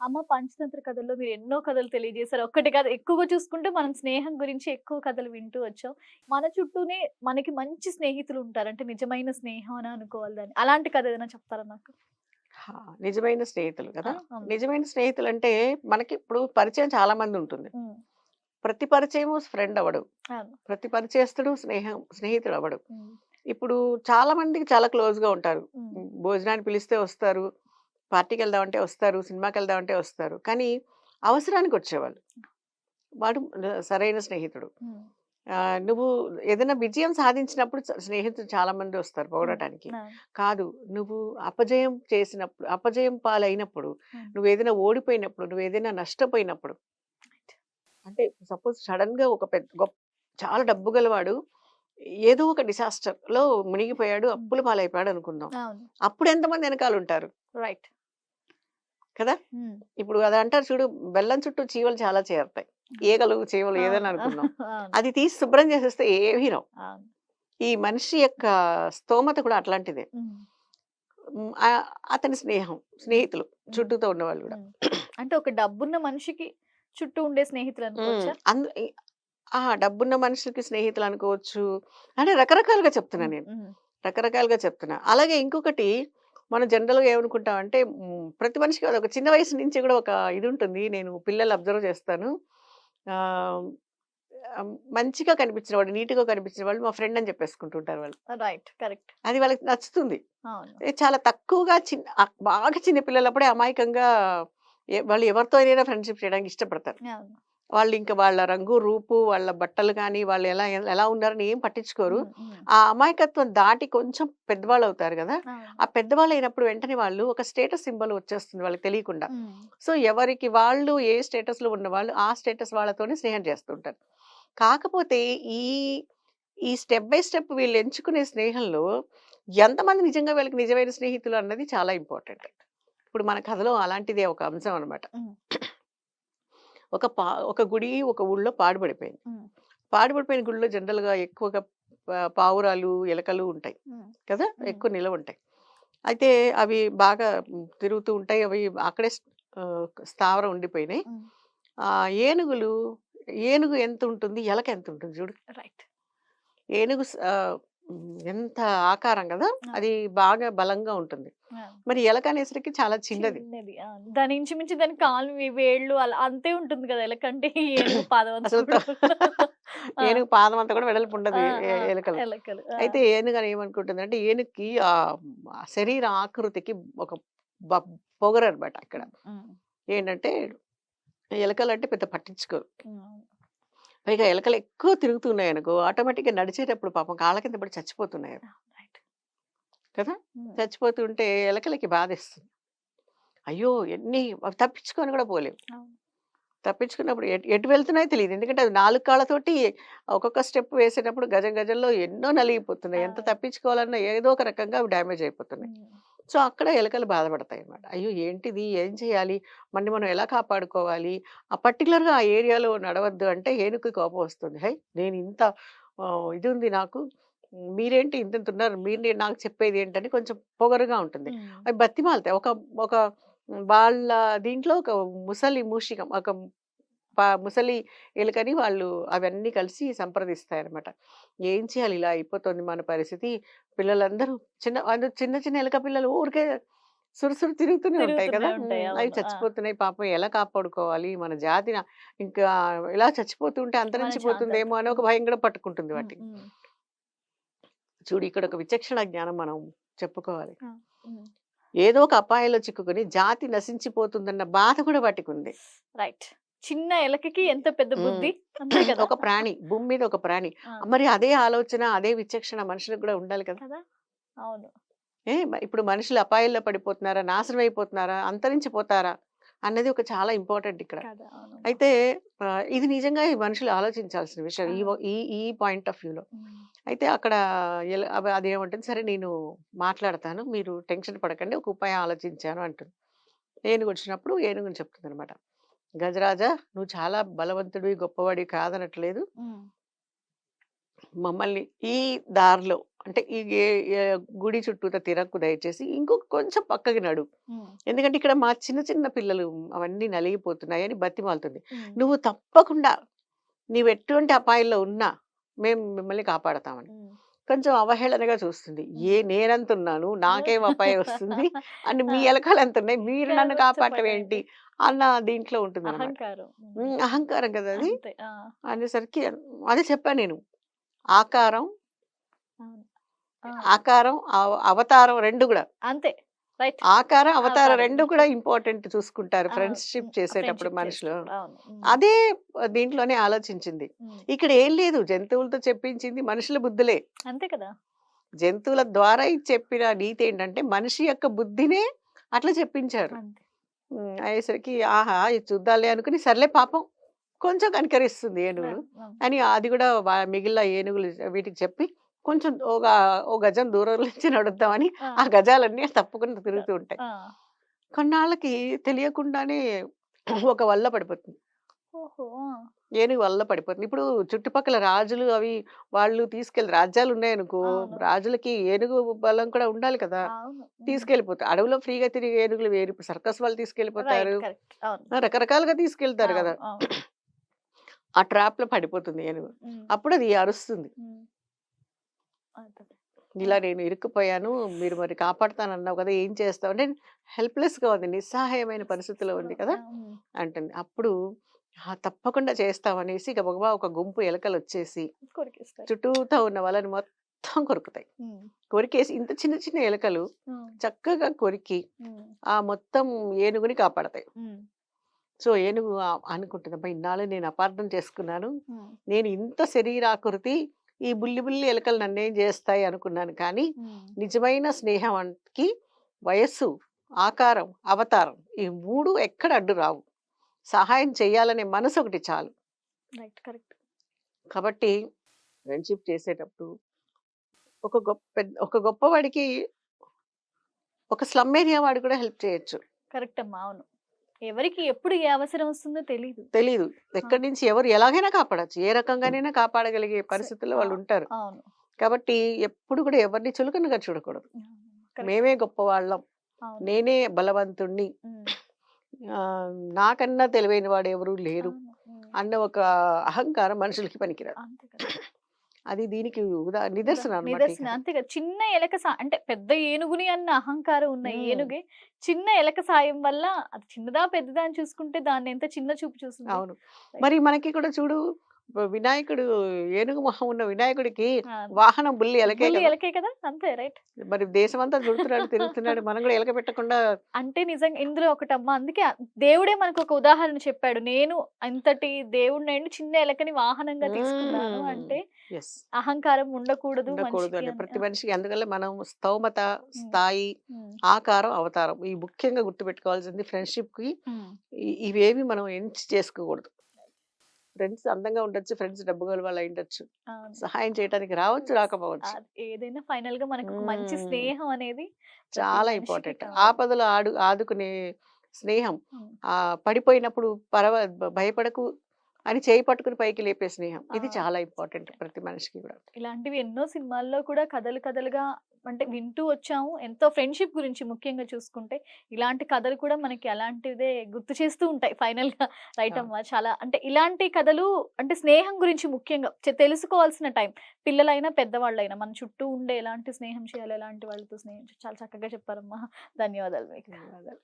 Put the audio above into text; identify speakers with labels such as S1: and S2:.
S1: అమ్మ పంచతంత్ర కథల్లో మీరు ఎన్నో కథలు తెలియజేశారు. ఒక్కటి కథ ఎక్కువగా చూసుకుంటే మనం స్నేహం గురించి ఎక్కువ కథలు వింటూ వచ్చాం. మన చుట్టూనే మనకి మంచి స్నేహితులు ఉంటారు. అంటే నిజమైన స్నేహం అని అనుకోవాలి దాన్ని అలాంటి కథ ఏదైనా చెప్తారా నాకు?
S2: నిజమైన స్నేహితులు కదా. నిజమైన స్నేహితులు అంటే మనకి ఇప్పుడు పరిచయం చాలా మంది ఉంటుంది. ప్రతి పరిచయము ఫ్రెండ్ అవ్వడు.
S1: అవును.
S2: ప్రతి పరిచయస్తుడు స్నేహం స్నేహితుడు అవ్వడు.
S1: ఉమ్,
S2: ఇప్పుడు చాలా మందికి చాలా క్లోజ్గా ఉంటారు.
S1: ఉమ్,
S2: భోజనానికి పిలిస్తే వస్తారు. పార్టీకి వెళ్దామంటే వస్తారు సినిమాకి వెళ్దామంటే వస్తారు. కానీ అవసరానికి వచ్చేవాళ్ళు వాడు సరైన స్నేహితుడు. నువ్వు ఏదైనా విజయం సాధించినప్పుడు స్నేహితులు చాలా మంది వస్తారు పొగడటానికి. కాదు నువ్వు అపజయం చేసినప్పుడు అపజయం పాలైనప్పుడు నువ్వు ఏదైనా ఓడిపోయినప్పుడు నువ్వు ఏదైనా నష్టపోయినప్పుడు అంటే సపోజ్ సడన్గా ఒక పెద్ద గొప్ప చాలా డబ్బు గలవాడు ఏదో ఒక డిసాస్టర్లో మునిగిపోయాడు అప్పుల పాలైపోయాడు అనుకుందాం అప్పుడు ఎంతమంది వెనకాల ఉంటారు
S1: రైట్.
S2: కదా? ఇప్పుడు అది అంటారు చూడు బెల్లం చుట్టూ చీవలు చాలా చేరుతాయి. ఈగలు చీవలు ఏదైనా అనుకుందాం. అది తీసి శుభ్రం చేసేస్తే ఏమీ రావు. ఈ మనిషి యొక్క స్తోమత కూడా అట్లాంటిదే. అతని స్నేహం స్నేహితులు చుట్టూతో ఉన్నవాళ్ళు కూడా.
S1: అంటే ఒక డబ్బున్న మనిషికి చుట్టూ ఉండే స్నేహితులు
S2: అందు ఆ డబ్బున్న మనుషులకి స్నేహితులు అనుకోవచ్చు. అంటే రకరకాలుగా చెప్తున్నా నేను. రకరకాలుగా చెప్తున్నా. అలాగే ఇంకొకటి మనం జనరల్గా ఏమనుకుంటాం అంటే ఉమ్, ప్రతి మనిషికి ఒక చిన్న వయసు నుంచి కూడా ఒక ఇది ఉంటుంది. నేను పిల్లలు అబ్జర్వ్ చేస్తాను. మంచిగా కనిపించిన వాడు నీట్గా కనిపించిన వాళ్ళు మా ఫ్రెండ్ అని చెప్పేసుకుంటుంటారు వాళ్ళు.
S1: రైట్. కరెక్ట్.
S2: అది వాళ్ళకి నచ్చుతుంది. చాలా తక్కువగా చిన్న బాగా చిన్న పిల్లలప్పుడే అమాయకంగా వాళ్ళు ఎవరితో అయినా ఫ్రెండ్షిప్ చేయడానికి ఇష్టపడతారు. వాళ్ళు ఇంకా వాళ్ళ రంగు రూపు వాళ్ళ బట్టలు కానీ వాళ్ళు ఎలా ఎలా ఉన్నారని ఏం పట్టించుకోరు. ఆ అమాయకత్వం దాటి కొంచెం పెద్దవాళ్ళు అవుతారు కదా. ఆ పెద్దవాళ్ళు అయినప్పుడు వెంటనే వాళ్ళు ఒక స్టేటస్ సింబల్ వచ్చేస్తుంది వాళ్ళకి తెలియకుండా. సో ఎవరికి వాళ్ళు ఏ స్టేటస్లో ఉన్న వాళ్ళు ఆ స్టేటస్ వాళ్ళతోనే స్నేహం చేస్తుంటారు. కాకపోతే ఈ ఈ స్టెప్ బై స్టెప్ వీళ్ళు ఎంచుకునే స్నేహంలో ఎంతమంది నిజంగా వీళ్ళకి నిజమైన స్నేహితులు అన్నది చాలా ఇంపార్టెంట్. ఇప్పుడు మన కథలో అలాంటిదే ఒక అంశం అనమాట. ఒక పా ఒక గుడి ఒక ఊళ్ళో పాడుపడిపోయింది పాడుపడిపోయిన గుడిలో జనరల్గా ఎక్కువగా పావురాలు ఎలకలు ఉంటాయి కదా. ఎక్కువ నిలవ ఉంటాయి. అయితే అవి బాగా తిరుగుతూ ఉంటాయి. అవి అక్కడే స్థావరం ఉండిపోయినాయి. ఆ ఏనుగులు ఏనుగు ఎంత ఉంటుంది? ఎలక ఎంత ఉంటుంది చూడు.
S1: రైట్.
S2: ఏనుగు ఎంత ఆకారం కదా. అది బాగా బలంగా ఉంటుంది. మరి ఎలక అనేసరికి చాలా చిన్నది.
S1: దాని ఇంచుమించి దాని కాలు వేళ్ళు అలా అంతే ఉంటుంది కదా! ఈ ఏనుగు పాదం
S2: ఏనుగు పాదం అంతా కూడా వెడల్పు ఉండదు ఎలకలు. అయితే ఏనుగు అని ఏమనుకుంటుంది అంటే ఏనుగుకి ఆ శరీర ఆకృతికి ఒక పొగరు అనమాట ఇక్కడ
S1: ఉమ్,
S2: ఏంటంటే ఎలకలు అంటే పెద్ద పట్టించుకోరు. పైగా ఎలకలు ఎక్కువ తిరుగుతున్నాయి అనుకో ఆటోమేటిక్గా నడిచేటప్పుడు పాపం కాళ్ళ కింద పడి చచ్చిపోతున్నాయి. కదా! చచ్చిపోతుంటే ఎలకలకి బాధేస్తుంది. అయ్యో! ఎన్ని అవి తప్పించుకొని కూడా పోలేవు. తప్పించుకున్నప్పుడు ఎటు ఎటు వెళ్తున్నాయో తెలియదు. ఎందుకంటే అవి నాలుగు కాళ్ళతోటి ఒక్కొక్క స్టెప్ వేసేటప్పుడు గజం గజంలో ఎన్నో నలిగిపోతున్నాయి. ఎంత. తప్పించుకోవాలన్నా ఏదో ఒక రకంగా అవి డ్యామేజ్ అయిపోతున్నాయి. సో అక్కడ ఎలకలు బాధపడతాయి అన్నమాట అయ్యో! ఏంటిది? ఏం చేయాలి? మనని మనం ఎలా కాపాడుకోవాలి? ఆ పర్టికులర్గా ఆ ఏరియాలో నడవద్దు అంటే ఏనుగు కోపం వస్తుంది. హై! నేను ఇంత ఇది ఉంది నాకు. మీరేంటి ఇంత ఉన్నారు? మీరు నాకు చెప్పేది ఏంటని కొంచెం పొగరుగా ఉంటుంది. అవి బతిమాలతాయి. ఒక ఒక వాళ్ళ దీంట్లో ఒక ముసలి మూషికం ఒక ముసలి ఎలుకని వాళ్ళు అవన్నీ కలిసి సంప్రదిస్తాయి అనమాట ఏం చేయాలి? ఇలా అయిపోతుంది మన పరిస్థితి. పిల్లలందరూ చిన్న వాళ్ళు చిన్న చిన్న ఎలుక పిల్లలు ఊరికే సురుసురు తిరుగుతూనే ఉంటాయి కదా! అవి. చచ్చిపోతున్నాయి పాపం. ఎలా కాపాడుకోవాలి? మన జాతిని ఇంకా ఇలా చచ్చిపోతుంటే అంతరించిపోతుందేమో అని ఒక భయం కూడా పట్టుకుంటుంది
S1: ఉమ్,
S2: చూడు ఇక్కడ ఒక విచక్షణ జ్ఞానం మనం చెప్పుకోవాలి. ఏదో ఒక అపాయంలో చిక్కుకొని జాతి నశించిపోతుందన్న బాధ కూడా వాటికి ఉంది
S1: రైట్. చిన్న ఎలకకి ఎంత పెద్ద. బుద్ధి? అంతే కదా!
S2: ఒక ప్రాణి భూమి మీద ఒక ప్రాణి. మరి అదే ఆలోచన అదే విచక్షణ మనుషులకు కూడా ఉండాలి కదా!
S1: అవును.
S2: ఏ ఇప్పుడు మనుషులు అపాయాల్లో పడిపోతున్నారా? నాశనం అయిపోతున్నారా? అంతరించిపోతారా? అన్నది ఒక చాలా ఇంపార్టెంట్ ఇక్కడ. అయితే ఇది నిజంగా ఈ మనుషులు ఆలోచించాల్సిన విషయం ఈ. ఈ పాయింట్ ఆఫ్ వ్యూలో. అయితే అక్కడ అదేమంటుంది? సరే నేను మాట్లాడతాను మీరు టెన్షన్ పడకండి ఒక ఉపాయం ఆలోచించాను అంటుంది. ఏనుగు వచ్చినప్పుడు ఏనుగుని చెప్తుంది అనమాట గజరాజా నువ్వు చాలా బలవంతుడివి గొప్పవాడివి కాదనట్లేదు మమ్మల్ని ఈ దారిలో అంటే ఈ గుడి చుట్టూత తిరక్కు దయచేసి ఇంకొక కొంచెం పక్కకి నడు ఎందుకంటే ఇక్కడ మా చిన్న చిన్న పిల్లలు అవన్నీ నలిగిపోతున్నాయి అని బతిమాలుతుంది. నువ్వు తప్పకుండా నీవు ఎటువంటి అపాయంలో ఉన్నా మేము మిమ్మల్ని కాపాడతామని. కొంచెం అవహేళనగా చూస్తుంది ఏ నేనంతున్నాను నాకేం అపాయం వస్తుంది అని మీ. ఎలకలు ఎంత ఉన్నాయి మీరు నన్ను కాపాడటం. ఏంటి అన్న దీంట్లో ఉంటుంది
S1: అహంకారం.
S2: అహంకారం కదా అది? అనేసరికి అదే చెప్పాను నేను. ఆకారం ఆకారం అవ- అవతారం రెండు కూడా.
S1: అంతే.
S2: ఆకారం అవతారం. రెండు కూడా ఇంపార్టెంట్ చూసుకుంటారు. ఫ్రెండ్షిప్ చేసేటప్పుడు మనుషులు. అదే దీంట్లోనే ఆలోచించింది. ఇక్కడ ఏం లేదు. జంతువులతో చెప్పించింది మనుషుల బుద్ధులే.
S1: అంతే కదా.
S2: జంతువుల ద్వారా చెప్పిన నీతి ఏంటంటే మనిషి యొక్క బుద్ధినే అట్లా చెప్పించారు. అయ్యేసరికి ఆహా! ఇది చూద్దాలే అనుకుని సర్లే పాపం కొంచెం కనికరిస్తుంది ఏనుగులు. అని అది కూడా మిగిలిన ఏనుగులు వీటికి చెప్పి కొంచెం ఒక ఓ గజం దూరం నుంచి నడుద్దామని
S1: ఆ,
S2: గజాలన్నీ తప్పకుండా తిరుగుతూ ఉంటాయి. కొన్నాళ్ళకి తెలియకుండానే ఒక వల్ల పడిపోతుంది. ఏనుగు వల్ల పడిపోతుంది. ఇప్పుడు చుట్టుపక్కల రాజులు అవి వాళ్ళు తీసుకెళ్ళి రాజ్యాలు ఉన్నాయనుకో. రాజులకి ఏనుగు బలం కూడా ఉండాలి కదా. తీసుకెళ్ళిపోతారు అడవిలో ఫ్రీగా తిరిగే ఏనుగులు వేరు. ఇప్పుడు సర్కస్ వాళ్ళు తీసుకెళ్ళిపోతారు. రకరకాలుగా తీసుకెళ్తారు కదా. ఆ ట్రాప్లో పడిపోతుంది ఏనుగు. అప్పుడు అది అరుస్తుంది. ఇలా నేను ఇరుక్కుపోయాను మీరు మరి కాపాడుతానన్నావు కదా! ఏం చేస్తావు? అంటే హెల్ప్లెస్గా ఉంది నిస్సహాయమైన పరిస్థితిలో ఉంది కదా! అంటుంది. అప్పుడు "ఆ, తప్పకుండా చేస్తామనేసి గబగబా ఒక గుంపు ఎలకలు వచ్చేసి
S1: కొరికేస్తారు.
S2: చుట్టూతా ఉన్న వాళ్ళని మొత్తం కొరుకుతాయి.
S1: ఉమ్,
S2: కొరికేసి ఇంత చిన్న చిన్న ఎలకలు
S1: ఉమ్,
S2: చక్కగా కొరికి
S1: ఉమ్,
S2: ఆ మొత్తం ఏనుగుని కాపాడతాయి.
S1: ఉమ్,
S2: సో ఏనుగు ఆ- అనుకుంటుంది అబ్బా! ఇన్నాళ్ళు నేను అపార్థం చేసుకున్నాను.
S1: ఉమ్,
S2: నేను ఇంత శరీరాకృతి ఈ బుల్లి బుల్లి ఎలకలు నన్నేం చేస్తాయి అనుకున్నాను. కానీ
S1: ఉమ్.
S2: నిజమైన స్నేహానికి వయస్సు ఆకారం అవతారం ఈ మూడు ఎక్కడ అడ్డు రావు సహాయం చేయాలనే మనసు ఒకటి చాలు.
S1: Right correct.
S2: కాబట్టి ఫ్రెండ్షిప్ చేసేటప్పుడు ఒక గొప్ప పెద్ద ఒక గొప్పవాడికి ఒక స్లమ్ ఏరియా వాడు కూడా హెల్ప్ చేయొచ్చు.
S1: కరెక్ట్ అమ్మా అవును. ఎవరికి ఎప్పుడు ఏ అవసరం వస్తుందో తెలియదు
S2: తెలీదు. ఎక్కడి నుంచి ఎవరు ఎలాగైనా కాపాడచ్చు. ఏ రకంగానైనా కాపాడగలిగే పరిస్థితుల్లో వాళ్ళు. ఉంటారు.
S1: అవును.
S2: కాబట్టి ఎప్పుడు కూడా ఎవరిని చులకనగా చూడకూడదు. మేమే గొప్పవాళ్ళం.
S1: అవును.
S2: నేనే బలవంతుణ్ణి.
S1: ఉమ్,
S2: నాకన్నా తెలివైన వాడు ఎవరు లేరు. అన్న ఒక అహంకారం మనుషులకి పనికిరాదు.
S1: అంతే కదా.
S2: అది దీనికి ఉదా నిదర్శనం
S1: నిదర్శనం అంతే కదా. చిన్న ఎలక సా అంటే పెద్ద ఏనుగుని అన్న అహంకారం ఉన్న. ఏనుగే చిన్న ఎలక సాయం వల్ల అది చిన్నదా పెద్దదా అని చూసుకుంటే దాన్ని ఎంత చిన్న చూపు చూస్తుంది.
S2: అవును. మరి మనకి కూడా చూడు వినాయకుడు ఏనుగు మొహం ఉన్న వినాయకుడికి వాహనం బుల్లి ఎలకే
S1: ఎలకే కదా! అంతే రైట్.
S2: మరి దేశమంతా చుడుతున్నాడు తిరుగుతున్నాడు మనం కూడా ఎలక పెట్టకుండా
S1: అంటే నిజంగా ఇందులో ఒకటమ్మా అందుకే దేవుడే మనకు ఒక ఉదాహరణ చెప్పాడు. నేను అంతటి దేవుడిని చిన్న ఎలకని వాహనంగా తీసుకున్నాను. అంటే అహంకారం ఉండకూడదు
S2: ఉండకూడదు. ప్రతి మనిషికి అందువల్ల మనం స్తోమత స్థాయి ఆకారం అవతారం ఈ ముఖ్యంగా గుర్తుపెట్టుకోవాల్సింది ఫ్రెండ్షిప్కి ఇవేవి మనం ఎంచి చేసుకోకూడదు. ఫ్రెండ్స్ అందంగా ఉండొచ్చు ఫ్రెండ్స్ డబ్బు గల వాళ్ళు ఉండొచ్చు. సహాయం చేయడానికి రావచ్చు రాకపోవచ్చు
S1: ఏదైనా ఫైనల్గా మనకు మంచి. స్నేహం అనేది
S2: చాలా ఇంపార్టెంట్. ఆపదలు ఆడు ఆదుకునే స్నేహం. ఆ పడిపోయినప్పుడు పరవ భయపడకు అని చేయి పట్టుకుని పైకి లేపే స్నేహం. ఇది. చాలా ఇంపార్టెంట్ ప్రతి మనిషికి కూడా.
S1: ఇలాంటివి ఎన్నో సినిమాల్లో కూడా కథలు కథలుగా అంటే వింటూ వచ్చాము. ఎంతో ఫ్రెండ్షిప్ గురించి ముఖ్యంగా చూసుకుంటే ఇలాంటి కథలు కూడా మనకి అలాంటిదే గుర్తు చేస్తూ ఉంటాయి ఫైనల్గా రైట్. అమ్మా చాలా అంటే ఇలాంటి కథలు అంటే స్నేహం గురించి ముఖ్యంగా తెలుసుకోవాల్సిన టైం. పిల్లలైనా పెద్దవాళ్ళైనా మన చుట్టూ ఉండే ఎలాంటి స్నేహం చేయాలి ఎలాంటి వాళ్ళతో స్నేహం చాలా చక్కగా చెప్పారమ్మా. ధన్యవాదాలు మీకు.
S2: ధన్యవాదాలు.